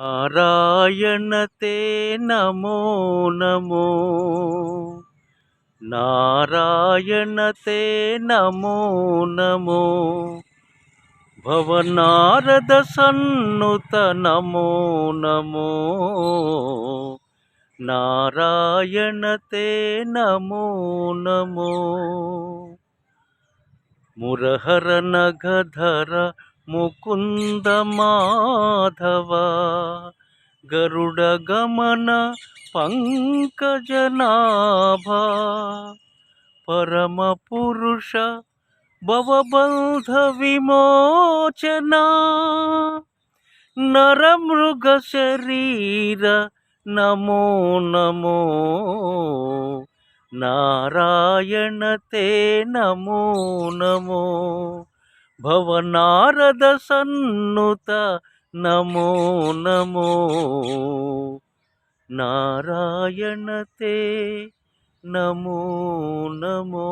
నారాయణ తే నమో నమో. నారాయణ తే నమో నమో. భవనారద సన్నుత నమో నమో. నారాయణ తే నమో నమో. మురహర నగధర ముకుంద మాధవ గరుడ గమన పంకజనాభ పరమ పురుష భవబంధ విమోచన నరమృగ శరీర నమో నమో నారాయణ తే నమో నమో భవనారద సన్నుత నమో నమో నారాయణతే నమో నమో